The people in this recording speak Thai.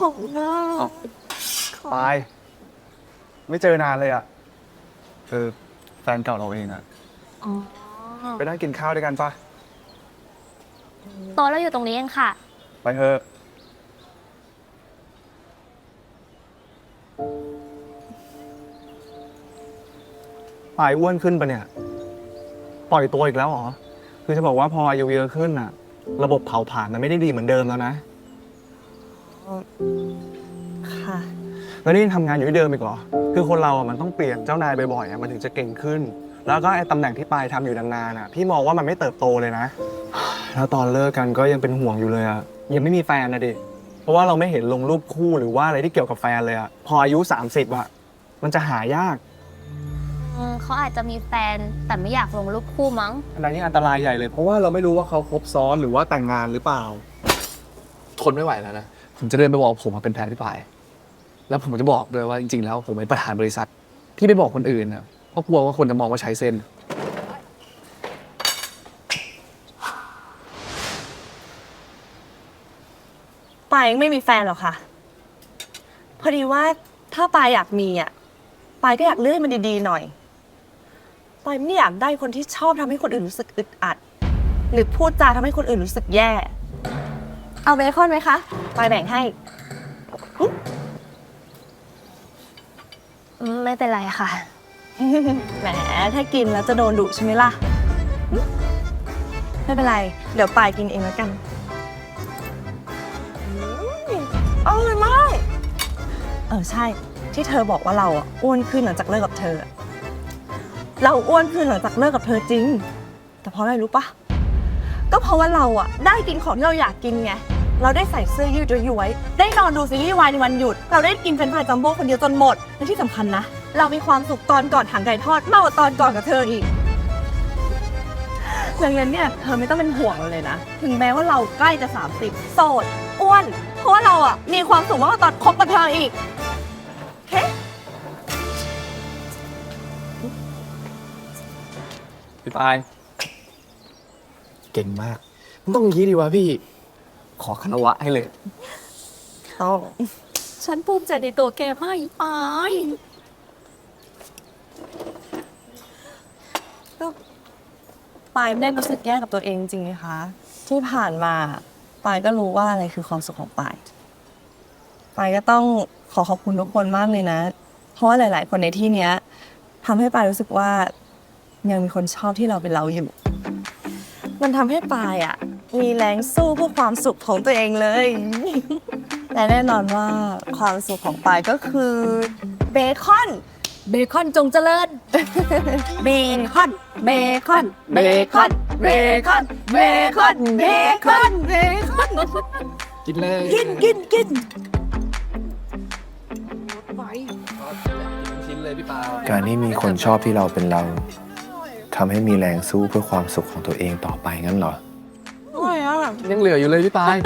ของมากปาย ไม่เจอนานเลยอะเออแฟนเก่าเราเองอะ อ๋อไปนั่งกินข้าวด้วยกันปะโต๊ะเราอยู่ตรงนี้เองค่ะ ไปเถอะปายอ้วนขึ้นปะเนี่ย ปล่อยตัวอีกแล้วเหรอ คือจะบอกว่าพออายุเยอะขึ้นอะ ระบบเผาผลาญมันไม่ได้ดีเหมือนเดิมแล้วนะ ค่ะ แล้วนี่ยังทำงานอยู่ที่เดิมอีกเหรอ คือคนเราอะมันต้องเปลี่ยนเจ้านายบ่อยๆอะมันถึงจะเก่งขึ้น แล้วก็ไอ้ตำแหน่งที่ปายทำอยู่นานๆอะพี่มองว่ามันไม่เติบโตเลยนะ แล้วตอนเลิกกันก็ยังเป็นห่วงอยู่เลยอะยังไม่มีแฟนนะดิ เพราะว่าเราไม่เห็นลงรูปคู่หรือว่าอะไรที่เกี่ยวกับแฟนเลยอะพออายุ 30อะมันจะหายาก อืมเขาอาจจะมีแฟนแต่ไม่อยากลงรูปคู่มั้ง อันนี้อันตรายใหญ่เลย เพราะว่าเราไม่รู้ว่าเขาคบซ้อนหรือว่าแต่งงานหรือเปล่า ทนไม่ไหวแล้วนะ ผมจะเดินไปบอกผมมาเป็นแฟนพี่ปาย แล้วผมจะบอกด้วยว่าจริงๆ แล้วผมเป็นประธานบริษัท ที่ไม่บอกคนอื่นนะเพราะกลัวว่าคนจะมองว่าใช้เส้น ปายยังไม่มีแฟนหรอกค่ะ พอดีว่าถ้าปายอยากมีอะปายก็อยากเลือกให้มันดีๆหน่อยปายไม่อยากได้คนที่ชอบทำให้คนอื่นรู้สึกอึดอัด หรือพูดจาทำให้คนอื่นรู้สึกแย่ เอาเบคอนไหมคะปายแบ่งให้อืมไม่เป็นไรค่ะ แหม ถ้ากินแล้วจะโดนดุใช่ไหมล่ะไม่เป็นไร เดี๋ยวปายกินเองแล้วกันอืมอร่อยมาก เออใช่ ที่เธอบอกว่าเราอะอ้วนขึ้นหลังจากเลิกกับเธออะเราอ้วนขึ้นหลังจากเลิกกับเธอจริง แต่เพราะอะไรรู้ปะก็เพราะว่าเราอะได้กินของที่เราอยากกินไง เราได้ใส่เสื้อยืดย้วยๆได้นอนดูซีรีส์วายในวันหยุด เราได้กินเฟรนช์ฟรายจัมโบ้คนเดียวจนหมดและที่สำคัญนะ เรามีความสุขตอนก่อนหางไก่ทอดมากกว่าตอนก่อนกับเธออีกดังนั้นเนี่ยเธอไม่ต้องเป็นห่วงเราเลยนะ ถึงแม้ว่าเราใกล้จะ 30 โสด อ้วน เพราะว่าเราอะมีความสุขมากกว่าตอนคบกับเธออีกโอเค พี่ปาย เก่งมาก มันต้องอย่างนี้ดีวะพี่ ขอคารวะให้เลย ต้องฉันภูมิใจในตัวแกมากอีปายปายไม่ได้รู้สึกแย่กับตัวเองจริงไหมคะ ที่ผ่านมาปายก็รู้ว่าอะไรคือความสุขของปายปายก็ต้องขอขอบคุณทุกคนมากเลยนะ เพราะว่าหลาย ๆ คนในที่เนี้ยทำให้ปายรู้สึกว่ายังมีคนชอบที่เราเป็นเราอยู่ มันทำให้ปายอะ มีแรงสู้เพื่อความสุขของตัวเองเลย และแน่นอนว่าความสุขของปายก็คือเบคอน เบคอนจงเจริญ เบคอน เบคอน เบคอน เบคอน เบคอน เบคอน เบคอน กินเลยกินกินกินชิ้นเลยพี่ปายการที่มีคนชอบที่เราเป็นเราทำให้มีแรงสู้เพื่อความสุขของตัวเองต่อไปงั้นเหรออร่อยอะ ยังเหลืออยู่เลยพี่ปาย